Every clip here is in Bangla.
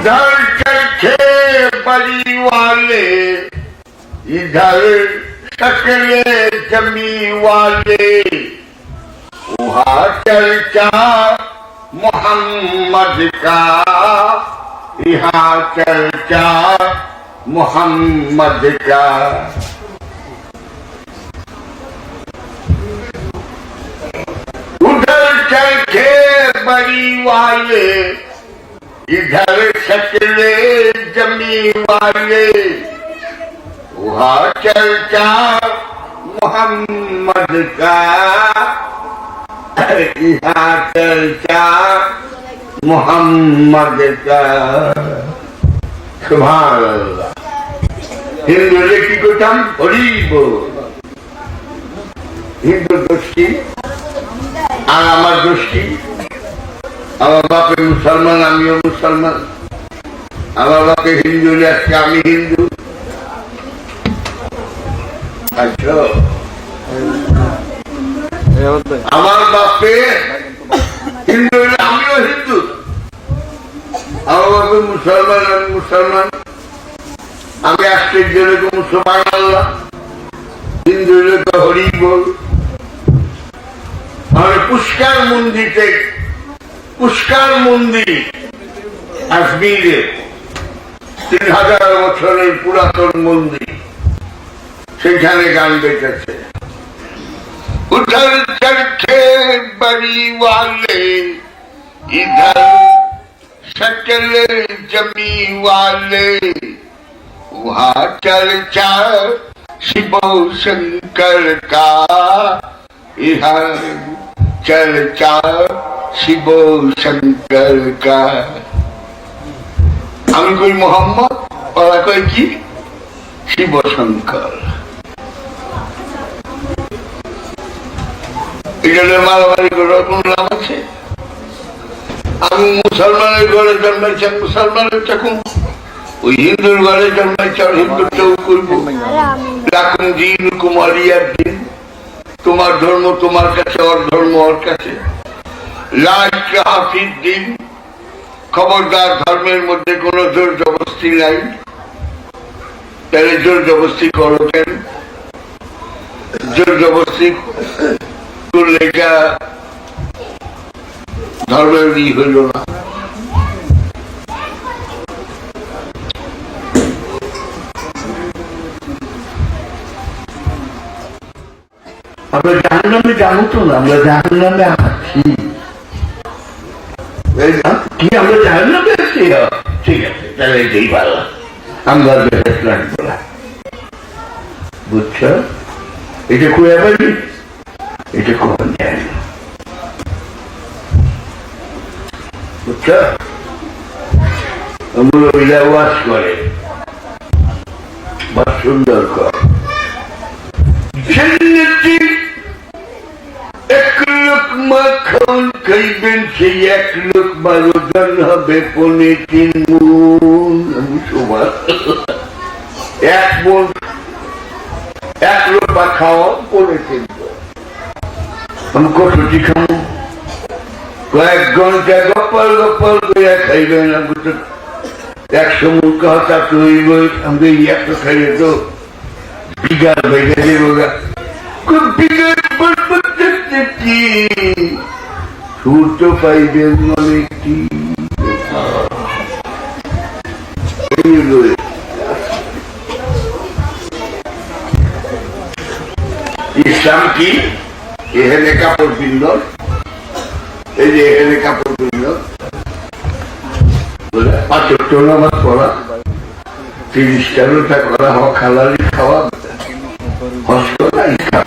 उधर चरखे बड़ी वाले। इधर सकले जमी वाले। वहाँ चर्चा मोहम्मद का। यहाँ चर्चा मोहम्मद का। उधर चरखे बड़ी वाले। इधर सकले जमी वाले वहाँ चर्चा मोहम्मद का यहाँ चर्चा मोहम्मद का सुभान अल्लाह হিন্দুরে কি করতাম হরিব হিন্দু দোষী আর আমার দোষী আমার বাপে মুসলমান, আমিও মুসলমান। আমার বাপে হিন্দু, আজকে আমি হিন্দু। আচ্ছা। আমার বাপে হিন্দু, আমিও হিন্দু। আমার বাপে মুসলমান, আমি মুসলমান। আমি আশ্চর্য লোক মুসলমান আল্লাহ। হিন্দু হরি বল। আমি পুষ্কার মন্দিরে পুষ্কার মন্দির, কাশ্মীরে। তিন হাজার বছরের পুরাতন মন্দির, সেখানে গান বেঁচেছে। উধার চরখে বাড়িওয়ালে ইধার সকলে জমিওয়ালে উহা চর্চা শিব শঙ্কর কা ইহা চর্চা শিব শঙ্কর আমি কই মোহাম্মদ, ওরা কয় কি? শিব শঙ্কর এখানে মারামারি করে কোন নাম আছে? আমি মুসলমানের ঘরে জন্মাইছি মুসলমানের চাকুন ওই হিন্দুর ঘরে জন্মাইছি আর হিন্দুরটাও করব। রাখুন দিন কুমারিয়ার দিন। তোমার ধর্ম তোমার কাছে, ওর ধর্ম ওর কাছে। দিন। খবরদার ধর্মের মধ্যে কোনো জোর জবস্তি নাই। তাহলে জোর জবস্তি করো কেন? জোর জবস্তি করলে ধর্মের ই হইল না। আমরা জাহান নামে জানো তো আমরা জাহান আছি? কি আমরা জাহান নামে ঠিক আছে তাহলে এটাই ভালো আমরা বেহেস লাগবো বুঝছ? এটা বাড়ি এটা কোন যায় না। বুঝছ? আমরা ওইলা করে। বা সুন্দর কর। খান খাইবেন সেই এক লোকমা ওজন হবে পনে তিন মন। এক মন। এক লোকমা খাওয়া পনে তিন। আমি কতটি খাব? কয়েক ঘণ্টা গপ্পল গপ্পল করে খাইবেন আমি তো একশো মুখ হতা তৈরি আমি এত খাইলে তো বিঘার বেড়ে দেবো বিঘার কি সূর্য পাইবেন এই হলো ইসলাম কি? এখানে কাপড় পিন্ধ। এই যে এখানে কাপড় পিন্ধ। পাঁচ নামাজ পড়া। তিরিশটা রোটা করা হওয়া খালারি খাওয়া। হস করা, ইসলাম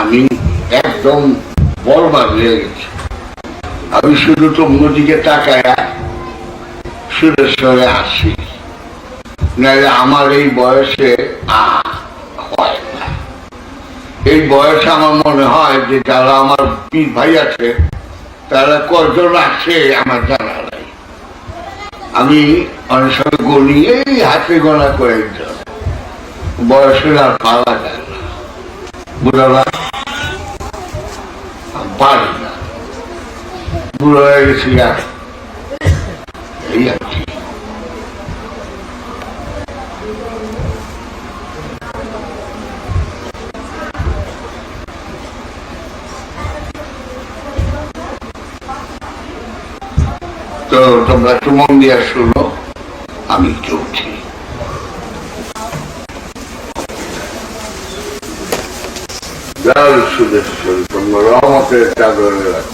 আমি একদম বরবাদ হয়ে গেছি। আমি শুধু তোমার দিকে তাকায় সুরেশ্বরে আসি। নাহলে আমার এই বয়সে এই বয়সে আমার মনে হয় যে যারা আমার পীর ভাই আছে, তারা কজন আছে আমার জানা নাই। আমি অনেক সময় গণি এই হাতে গোনা দিতাম। বয়সের আর পাওয়া যায় না। আমি পারি। না বুড়ো হয়ে গেছি আর। এই আর কি। তো তোমরা একটু মন দিয়ে শুনো, আমি চলছি। জয় সুদেশ্বর তোমরা রহমতের চাদরে রাখো।